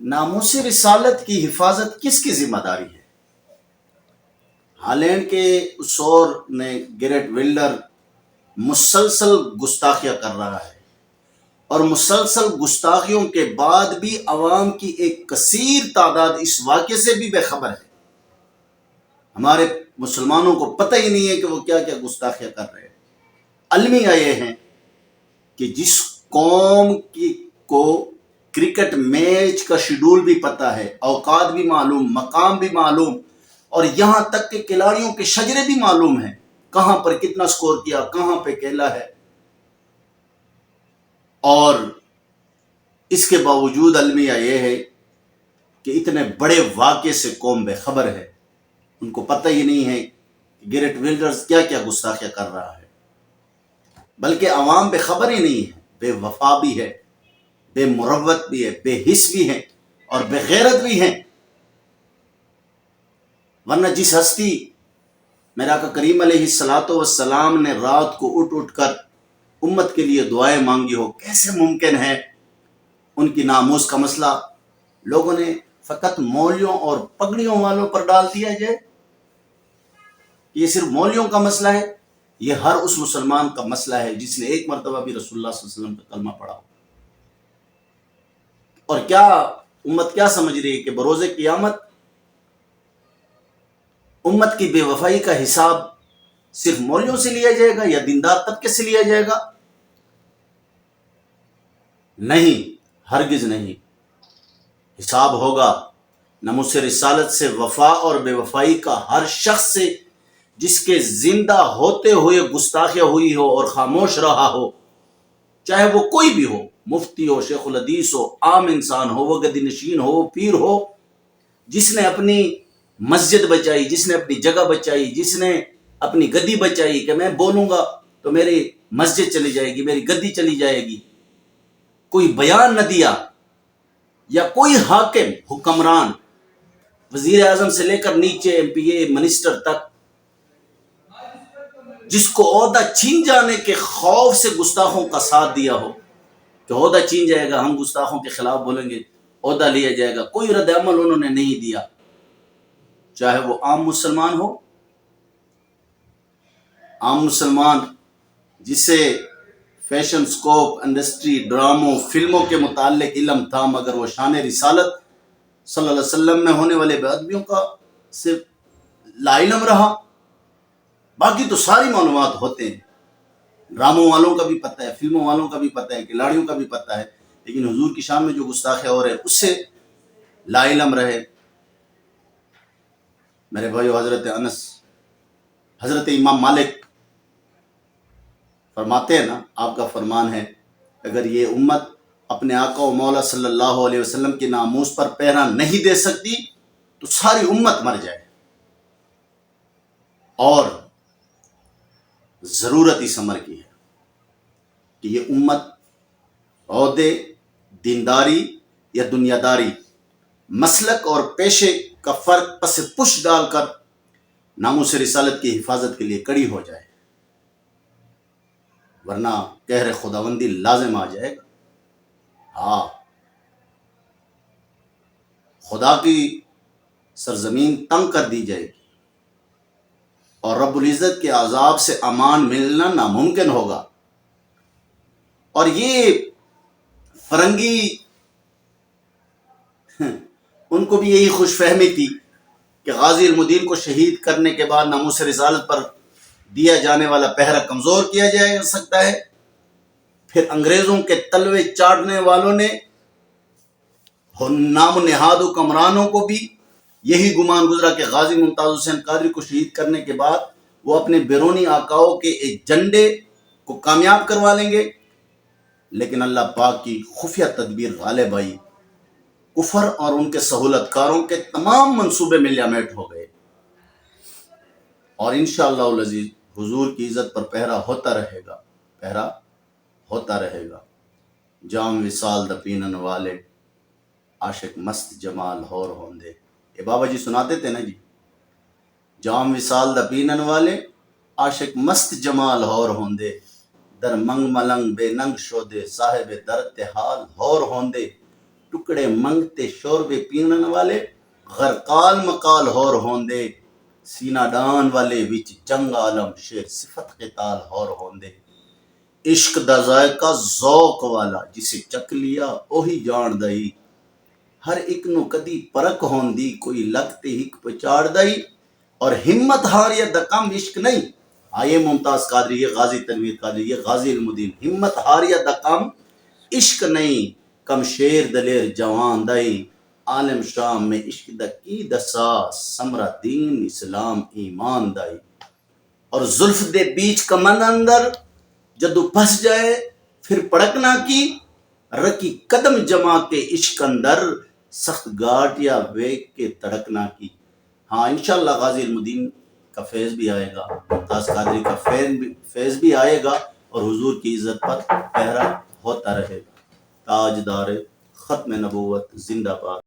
ناموس رسالت کی حفاظت کس کی ذمہ داری ہے؟ ہالینڈ کے اسور نے گریٹ ولڈر مسلسل گستاخیاں کر رہا ہے۔ اور مسلسل گستاخیوں کے بعد بھی عوام کی ایک کثیر تعداد اس واقعے سے بھی بے خبر ہے۔ ہمارے مسلمانوں کو پتہ ہی نہیں ہے کہ وہ کیا کیا گستاخیاں کر رہے ہیں۔ المیہ یہ ہیں کہ جس قوم کی کو کرکٹ میچ کا شیڈول بھی پتہ ہے، اوقات بھی معلوم، مقام بھی معلوم، اور یہاں تک کہ کھلاڑیوں کے شجرے بھی معلوم ہیں۔ کہاں پر کتنا سکور کیا، کہاں پہ کھیلا ہے۔ اور اس کے باوجود المیہ یہ ہے کہ اتنے بڑے واقعے سے قوم بے خبر ہے۔ ان کو پتہ ہی نہیں ہے کہ گریٹ ولڈرز کیا کیا گستاخیاں کر رہا ہے۔ بلکہ عوام بے خبر ہی نہیں ہے، بے وفا بھی ہے۔ بے مروت بھی ہے، بے حص بھی ہیں اور بے غیرت بھی ہیں۔ ورنہ جس ہستی میرا کا کریم علیہ السلاۃ والسلام نے رات کو اٹھ اٹھ کر امت کے لیے دعائیں مانگی ہو، کیسے ممکن ہے؟ ان کی ناموس کا مسئلہ لوگوں نے فقط مولیوں اور پگڑیوں والوں پر ڈال دیا جائے۔ یہ صرف مولیوں کا مسئلہ ہے، یہ ہر اس مسلمان کا مسئلہ ہے جس نے ایک مرتبہ بھی رسول اللہ صلی اللہ علیہ وسلم کا کلمہ پڑھا ہو۔ اور کیا امت کیا سمجھ رہی ہے کہ بروز قیامت امت کی بے وفائی کا حساب صرف مولیوں سے لیا جائے گا یا دیندار طبقے سے لیا جائے گا؟ نہیں، ہرگز نہیں۔ حساب ہوگا نموس رسالت سے وفا اور بے وفائی کا ہر شخص سے، جس کے زندہ ہوتے ہوئے گستاخیاں ہوئی ہو اور خاموش رہا ہو۔ چاہے وہ کوئی بھی ہو، مفتی ہو، شیخ الحدیث ہو، عام انسان ہو، وہ گدی نشین ہو پیر ہو، جس نے اپنی مسجد بچائی، جس نے اپنی جگہ بچائی، جس نے اپنی گدی بچائی کہ میں بولوں گا تو میری مسجد چلی جائے گی، میری گدی چلی جائے گی۔ کوئی بیان نہ دیا یا کوئی حاکم، حکمران وزیر اعظم سے لے کر نیچے ایم پی اے، منسٹر تک جس کو عہدہ چھین جانے کے خوف سے گستاخوں کا ساتھ دیا ہو، کہ عہدہ چھین جائے گا، ہم گستاخوں کے خلاف بولیں گے، عہدہ لیا جائے گا، کوئی رد عمل انہوں نے نہیں دیا۔ چاہے وہ عام مسلمان ہو، عام مسلمان جسے فیشن، سکوپ، انڈسٹری، ڈراموں، فلموں کے متعلق علم تھا، مگر وہ شان رسالت صلی اللہ علیہ وسلم میں ہونے والے بے ادبیوں کا صرف لا علم رہا۔ باقی تو ساری معلومات ہوتے ہیں۔ ڈراموں والوں کا بھی پتہ ہے، فلموں والوں کا بھی پتہ ہے، کھلاڑیوں کا بھی پتہ ہے، لیکن حضور کی شان میں جو گستاخے ہو رہے اس سے لا علم رہے۔ میرے بھائیو، حضرت انس، حضرت امام مالک فرماتے ہیں نا، آپ کا فرمان ہے، اگر یہ امت اپنے آقا و مولا صلی اللہ علیہ وسلم کی ناموس پر پہرا نہیں دے سکتی، تو ساری امت مر جائے۔ اور ضرورت اس عمر کی ہے کہ یہ امت عہدے دینداری یا دنیا داری مسلک اور پیشے کا فرق پس پش ڈال کر ناموس رسالت کی حفاظت کے لیے کڑی ہو جائے۔ ورنہ کہر خداوندی لازم آ جائے گا۔ ہاں۔ خدا کی سرزمین تنگ کر دی جائے گی۔ اور رب العزت کے عذاب سے امان ملنا ناممکن ہوگا۔ اور یہ فرنگی ان کو بھی یہی خوش فہمی تھی کہ غازی المدین کو شہید کرنے کے بعد ناموس رسالت پر دیا جانے والا پہرا کمزور کیا جا سکتا ہے۔ پھر انگریزوں کے تلوے چاٹنے والوں نے نام و نہاد و کمرانوں کو بھی یہی گمان گزرا کہ غازی ممتاز حسین قادری کو شہید کرنے کے بعد وہ اپنے بیرونی آقاؤں کے ایک جنڈے کو کامیاب کروا لیں گے۔ لیکن اللہ پاک کی خفیہ تدبیر غالب آئی۔ کفر اور ان کے سہولت کاروں کے تمام منصوبے ملیامیٹ ہو گئے۔ اور انشاءاللہ العزیز حضور کی عزت پر پہرا ہوتا رہے گا۔ پہرا ہوتا رہے گا۔ جام وصال دپینن والے عاشق مست جمال ہور ہوندے یہ بابا جی سناتے تھے نا جی۔ جام وصال دپینن والے، عاشق مست جمال ہور ہوندے۔ در منگ ملنگ بے ننگ شودے، صاحب در تحال ہور ہوندے۔ ٹکڑے منگتے شوربے پینے والے، غرقال مقال ہور ہوندے۔ سینہ ڈان والے وچ جنگ عالم شیر صفت قتال ہور ہوندے۔ عشق دا ذائقہ ذوق والا، جسے چک لیا، اوہی جان دئی ہر ایک نو کدی پرک ہوندی، کوئی لگتے ہک پچاڑ دئی اور ہمت ہاریت دا کم عشق نہیں۔ آئے ممتاز قادری، یہ غازی تنویر قادری، یہ غازی المدین ہمت ہاریت دا کم عشق نہیں۔ کم شیر دلیر جوان دئی۔ عالم شام میں عشق دا کی دسا؟ سمرا دین اسلام ایمان دائی اور زلف دے بیچ کمن اندر جدو پھنس جائے، پھر پڑکنا کی؟ رکی قدم جما کے عشق اندر۔ سخت گاٹ یا ویک کے تڑکنا کی۔ ہاں انشاءاللہ غازی المدین کا فیض بھی آئے گا۔ ممتاز قادری کا فیض بھی فیض بھی آئے گا اور حضور کی عزت پر پہرا ہوتا رہے گا۔ تاجدار ختم نبوت زندہ باد۔